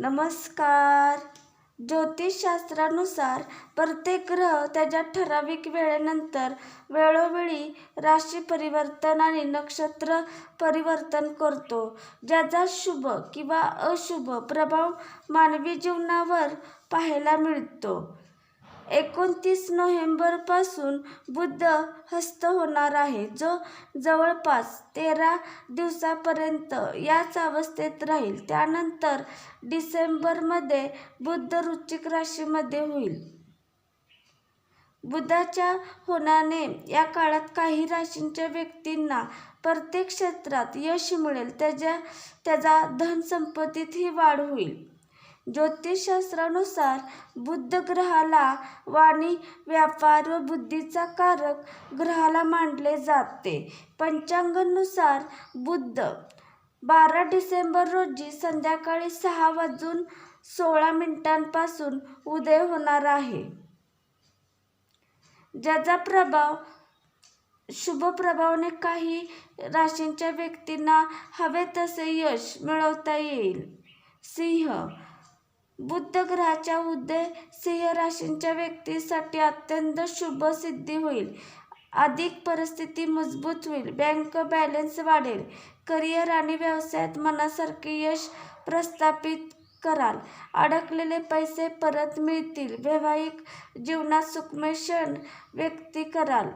नमस्कार. ज्योतिषशास्त्रानुसार प्रत्येक ग्रह त्याच्या ठराविक वेळेनंतर वेळोवेळी राशी परिवर्तन आणि नक्षत्र परिवर्तन करतो. ज्याचा शुभ किंवा अशुभ प्रभाव मानवी जीवनावर पाहायला मिळतो. एकोणतीस नोव्हेंबरपासून बुध हस्त होणार आहे जो जवळपास तेरा दिवसापर्यंत याच अवस्थेत राहील. त्यानंतर डिसेंबरमध्ये बुध वृश्चिक राशीमध्ये होईल. बुधाच्या होण्याने या काळात काही राशींच्या व्यक्तींना प्रत्येक क्षेत्रात यश मिळेल. त्याच्या त्याचा धनसंपत्तीतही वाढ होईल. ज्योतिषशास्त्रानुसार बुध ग्रहाला वाणी व्यापार व बुद्धीचा कारक ग्रहाला मानले जाते. पंचांगानुसार बुद्ध बारा डिसेंबर रोजी संध्याकाळी सहा वाजून सोळा मिनिटांपासून उदय होणार आहे. ज्याचा प्रभाव शुभ प्रभावाने काही राशींच्या व्यक्तींना हवे तसे यश मिळवता येईल. सिंह बुद्ध ग्रहाच्या उदय सिंह राशींच्या व्यक्तीसाठी अत्यंत शुभ सिद्धी होईल. अधिक परिस्थिती मजबूत होईल. बँक बॅलन्स वाढेल. करिअर आणि व्यवसायात मनासारखे यश प्रस्थापित कराल. अडकलेले पैसे परत मिळतील. वैवाहिक जीवनात सुखमय क्षण व्यक्ती कराल.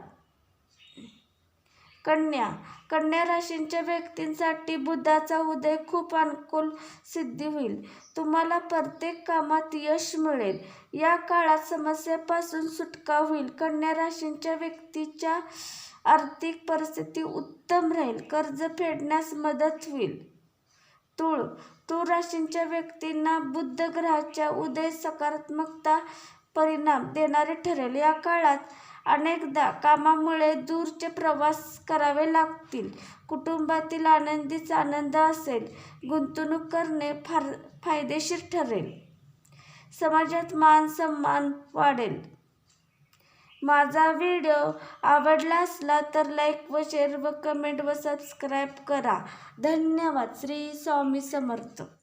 कन्या. कन्या राशींच्या व्यक्तींसाठी बुधाचा उदय खूप अनुकूल सिद्धी होईल. तुम्हाला प्रत्येक कामात यश मिळेल. या काळात समस्येपासून सुटका होईल. कन्या राशींच्या व्यक्तीच्या आर्थिक परिस्थिती उत्तम राहील. कर्ज फेडण्यास मदत होईल. तूळ. तूळ राशींच्या व्यक्तींना बुद्ध ग्रहाच्या उदय सकारात्मकता परिणाम देणारे ठरेल. या काळात अनेकदा कामामुळे दूरचे प्रवास करावे लागतील. कुटुंबातील आनंदीच आनंद असेल. गुंतवणूक करणे फार फायदेशीर ठरेल. समाजात मान सन्मान वाढेल. माझा व्हिडिओ आवडला असला तर लाईक व शेअर व कमेंट व सबस्क्राईब करा. धन्यवाद. श्री स्वामी समर्थ.